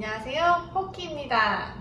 안녕하세요, 포키입니다.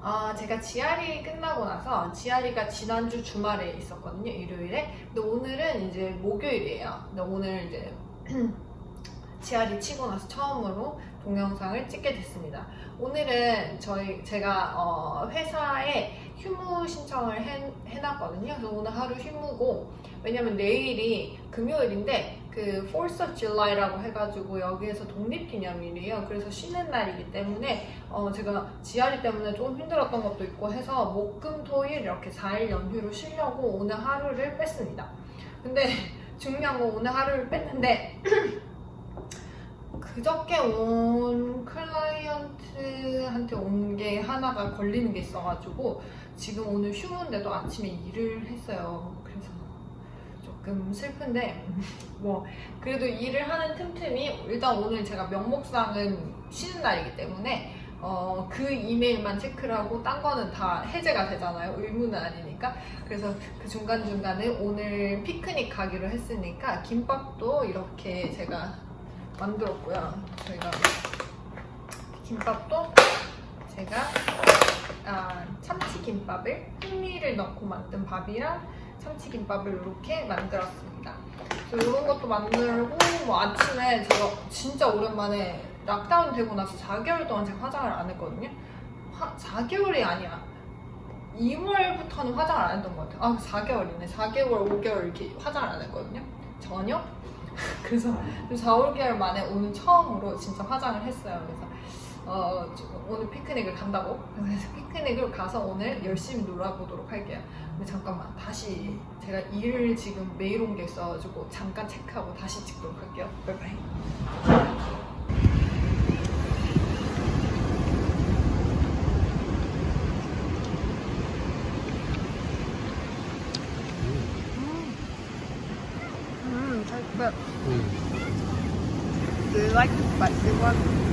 어, 제가 지아리 끝나고 나서 지아리가 지난주 주말에 있었거든요, 일요일에. 근데 오늘은 이제 목요일이에요. 근데 오늘 이제 지아리 치고 나서 처음으로 동영상을 찍게 됐습니다. 오늘은 저희 제가 어, 회사에 휴무 신청을 해, 해놨거든요. 그래서 오늘 하루 휴무고 왜냐면 내일이 금요일인데 그 4th of July라고 해가지고 여기에서 독립기념일이에요. 그래서 쉬는 날이기 때문에 어, 제가 지아리 때문에 조금 힘들었던 것도 있고 해서 목금토일 이렇게 4일 연휴로 쉬려고 오늘 하루를 뺐습니다. 근데 중요한 건 오늘 하루를 뺐는데 그저께 온 클라이언트한테 온 게 하나가 걸리는 게 있어가지고 지금 오늘 휴무인데도 아침에 일을 했어요. 조금 슬픈데 뭐 그래도 일을 하는 틈틈이 일단 오늘 제가 명목상은 쉬는 날이기 때문에 어, 그 이메일만 체크를 하고 딴 거는 다 해제가 되잖아요. 의무는 아니니까. 그래서 그 중간중간에 오늘 피크닉 가기로 했으니까 김밥도 이렇게 제가 만들었고요. 저희가 김밥도 제가 아, 참치 김밥을 흑미를 넣고 만든 밥이랑 참치김밥을 이렇게 만들었습니다. 이런 것도 만들고 뭐 아침에 제가 진짜 오랜만에 락다운 되고 나서 4개월 동안 제가 화장을 안 했거든요. 화, 4개월이 아니야. 2월부터는 화장을 안 했던 것 같아요. 아, 4개월이네. 4개월, 5개월 이렇게 화장을 안 했거든요. 전혀. 그래서 4, 5개월 만에 오늘 처음으로 진짜 화장을 했어요. 그래서 어, 저- 오늘 피크닉을 간다고. 그래서 피크닉을 가서 오늘 열심히 놀아보도록 할게요. 근데 잠깐만 다시 제가 일을 지금 메일 온 게 있어가지고 잠깐 체크하고 다시 찍도록 할게요. 바이바이. 음, but do you like the spicy one?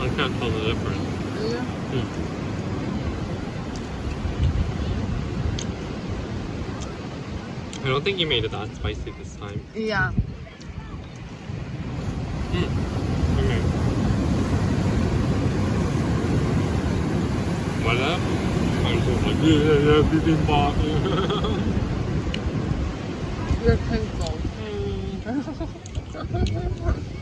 I can't tell the difference. Do you? Hmm. I don't think you made it that spicy this time. Yeah. Hmm. Okay. Voilà. I'm just like, yeah, yeah, yeah, bibimbap. You're painful.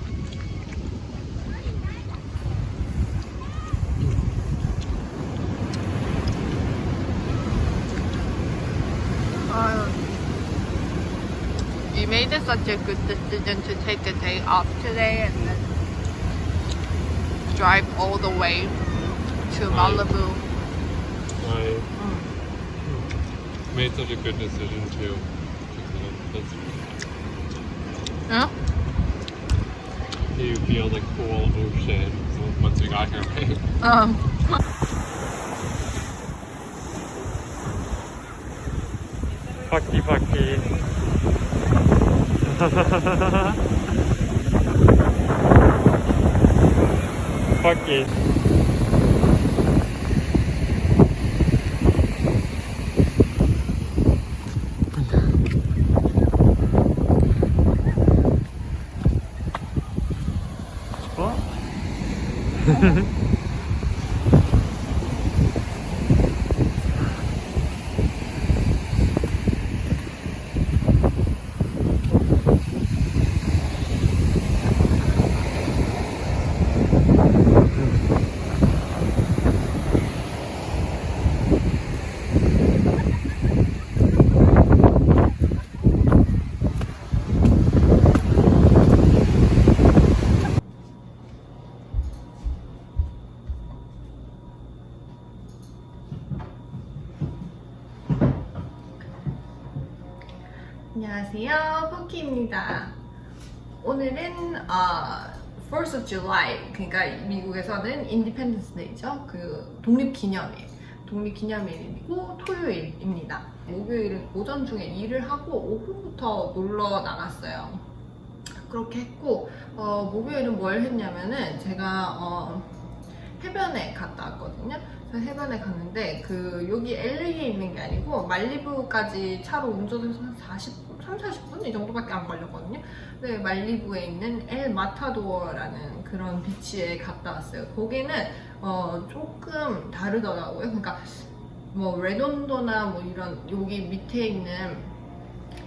You made it such a good decision to take a day off today and then drive all the way to Malibu. I made such a good decision too. Yeah? you feel like cool ocean once we got here, right? Um. Fucky fucky. fucky. 어? 안녕하세요, 포키입니다. 오늘은 어, 4th of July, 그러니까 미국에서는 Independence Day죠. 그 독립기념일, 독립기념일이고 토요일입니다. 목요일은 오전 중에 일을 하고 오후부터 놀러 나갔어요. 그렇게 했고 어, 목요일은 뭘 했냐면은 제가 어, 해변에 갔다 왔거든요. 그래서 해변에 갔는데 그 여기 LA에 있는 게 아니고 말리부까지 차로 운전해서 한 40분, 3, 40분 이 정도밖에 안 걸렸거든요. 근데 말리부에 있는 엘 마타도어라는 그런 비치에 갔다 왔어요. 거기는 어, 조금 다르더라고요. 그러니까 뭐 레돈도나 뭐 이런 여기 밑에 있는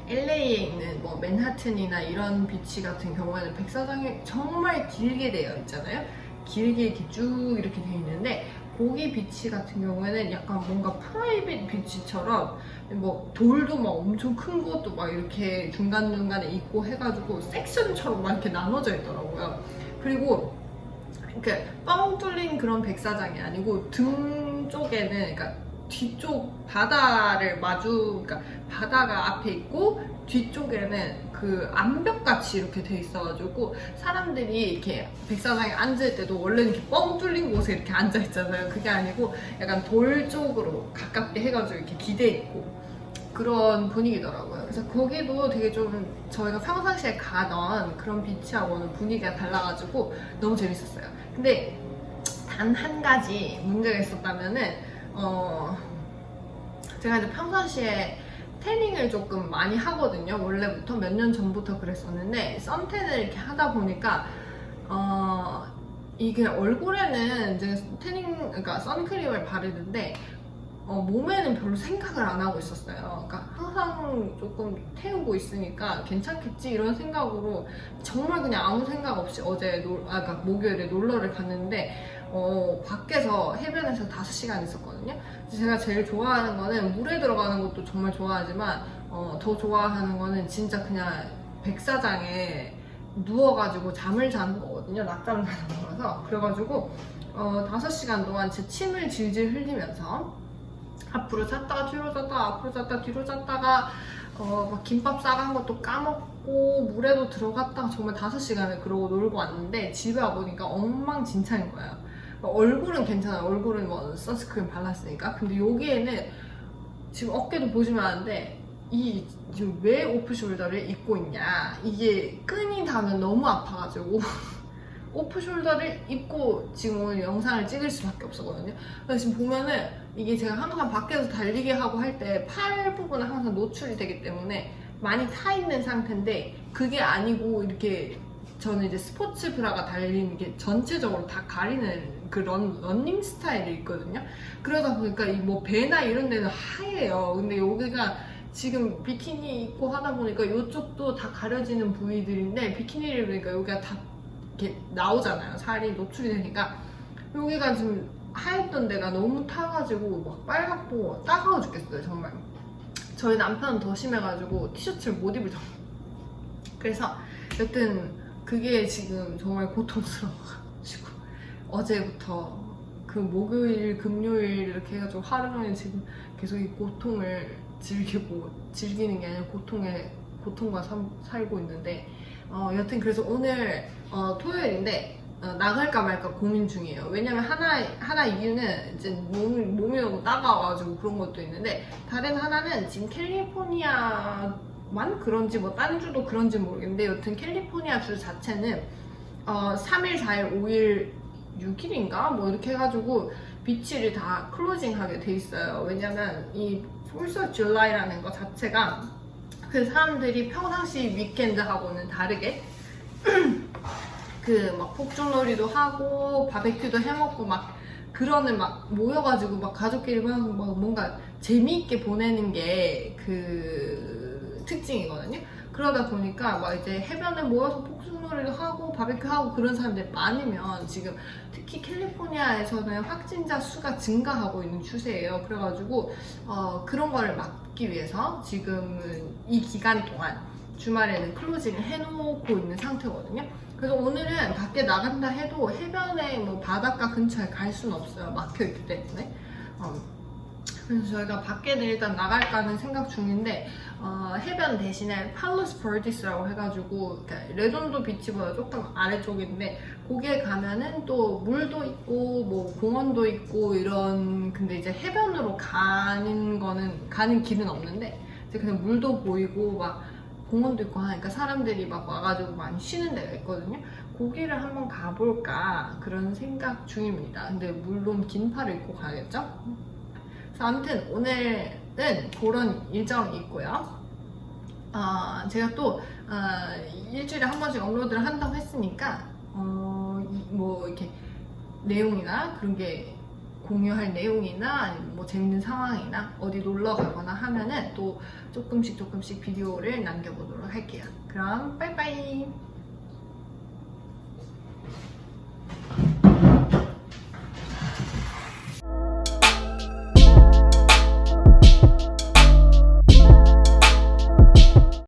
LA에 있는 뭐 맨하튼이나 이런 비치 같은 경우에는 백사장이 정말 길게 되어 있잖아요. 길게 이렇게 쭉 이렇게 되어 있는데 거기 비치 같은 경우에는 약간 뭔가 프라이빗 비치처럼 뭐 돌도 막 엄청 큰 것도 막 이렇게 중간중간에 있고 해가지고 섹션처럼 막 이렇게 나눠져 있더라고요. 그리고 이렇게 뻥 뚫린 그런 백사장이 아니고 등 쪽에는 그러니까 뒤쪽 바다를 마주 그러니까 바다가 앞에 있고 뒤쪽에는 그 암벽같이 이렇게 돼 있어가지고 사람들이 이렇게 백사장에 앉을 때도 원래는 이렇게 뻥 뚫린 곳에 이렇게 앉아 있잖아요. 그게 아니고 약간 돌 쪽으로 가깝게 해가지고 이렇게 기대 있고 그런 분위기더라고요. 그래서 거기도 되게 좀 저희가 평상시에 가던 그런 비치하고는 분위기가 달라가지고 너무 재밌었어요. 근데 단 한 가지 문제가 있었다면은 어 제가 이제 평상시에 태닝을 조금 많이 하거든요. 원래부터 몇 년 전부터 그랬었는데 선탠을 이렇게 하다 보니까 어 이게 얼굴에는 이제 태닝 그러니까 선크림을 바르는데 어, 몸에는 별로 생각을 안 하고 있었어요. 그러니까 항상 조금 태우고 있으니까 괜찮겠지 이런 생각으로 정말 그냥 아무 생각 없이 어제 놀, 아, 그러니까 목요일에 놀러를 갔는데 어, 밖에서 해변에서 5시간 있었거든요. 제가 제일 좋아하는 거는 물에 들어가는 것도 정말 좋아하지만 어, 더 좋아하는 거는 진짜 그냥 백사장에 누워가지고 잠을 자는 거거든요. 낮잠을 자는 거라서. 그래가지고 어, 5시간 동안 제 침을 질질 흘리면서 앞으로 잤다가 뒤로 잤다가 앞으로 잤다가 뒤로 잤다가 어, 막 김밥 싸간 것도 까먹고 물에도 들어갔다가 정말 5시간을 그러고 놀고 왔는데 집에 와보니까 엉망진창인 거예요. 얼굴은 괜찮아요. 얼굴은 뭐 선스크림 발랐으니까. 근데 여기에는 지금 어깨도 보시면 아는데 이 지금 왜 오프숄더를 입고 있냐 이게 끈이 닿으면 너무 아파가지고 오프숄더를 입고 지금 오늘 영상을 찍을 수밖에 없었거든요. 지금 보면은 이게 제가 항상 밖에서 달리기 하고 할 때 팔 부분은 항상 노출이 되기 때문에 많이 타 있는 상태인데 그게 아니고 이렇게 저는 이제 스포츠 브라가 달린 게 전체적으로 다 가리는 그 런, 런닝 스타일이 있거든요. 그러다 보니까 이 뭐 배나 이런 데는 하얘요. 근데 여기가 지금 비키니 입고 하다 보니까 이쪽도 다 가려지는 부위들인데 비키니를 입으니까 여기가 다 이렇게 나오잖아요. 살이 노출이 되니까 여기가 지금 하였던 데가 너무 타가지고 막 빨갛고 따가워 죽겠어요. 정말. 저희 남편은 더 심해가지고 티셔츠를 못 입을 정도. 그래서 여튼 그게 지금 정말 고통스러워가지고 어제부터 그 목요일, 금요일 이렇게 해가지고 하루 종일 지금 계속 이 고통을 즐기고 즐기는 게 아니라 고통에 고통과 삼- 살고 있는데 어, 여튼 그래서 오늘 어, 토요일인데 어, 나갈까 말까 고민 중이에요. 왜냐면 하나 하나 이유는 이제 몸이 몸이 너무 따가워가지고 그런 것도 있는데 다른 하나는 지금 캘리포니아만 그런지 뭐딴 주도 그런지 모르겠는데 여튼 캘리포니아 주 자체는 어, 3일, 4일, 5일, 6일인가 뭐 이렇게 해가지고 비치를 다 클로징하게 돼 있어요. 왜냐면 이 폴서 줄라이라는 거 자체가 그 사람들이 평상시 위켄드하고는 다르게 그 막 폭죽놀이도 하고 바베큐도 해먹고 막 그러는 막 모여가지고 막 가족끼리 막막 뭔가 재미있게 보내는 게 그 특징이거든요. 그러다 보니까 막 이제 해변에 모여서 폭죽놀이도 하고 바베큐 하고 그런 사람들이 많으면 지금 특히 캘리포니아에서는 확진자 수가 증가하고 있는 추세예요. 그래가지고 어, 그런 거를 막기 위해서 지금은 이 기간 동안 주말에는 클로징을 해놓고 있는 상태거든요. 그래서 오늘은 밖에 나간다 해도 해변에 뭐 바닷가 근처에 갈 수는 없어요. 막혀 있기 때문에. 어, 그래서 저희가 밖에는 일단 나갈까는 생각 중인데 어, 해변 대신에 팔로스 버디스라고 해가지고 레돈도 비치보다 조금 아래쪽인데 거기에 가면은 또 물도 있고 뭐 공원도 있고 이런 근데 이제 해변으로 가는 거는 가는 길은 없는데 이제 그냥 물도 보이고 막 공원도 있고 하니까 사람들이 막 와가지고 많이 쉬는 데가 있거든요. 거기를 한번 가볼까 그런 생각 중입니다. 근데 물론 긴 팔을 입고 가야겠죠? 그래서 아무튼 오늘은 그런 일정이 있고요. 아, 제가 또 아, 일주일에 한 번씩 업로드를 한다고 했으니까 어, 이- 뭐 이렇게 내용이나 그런 게 공유할 내용이나 뭐 재밌는 상황이나 어디 놀러 가거나 하면은 또 조금씩 조금씩 비디오를 남겨보도록 할게요. 그럼 빠이빠이.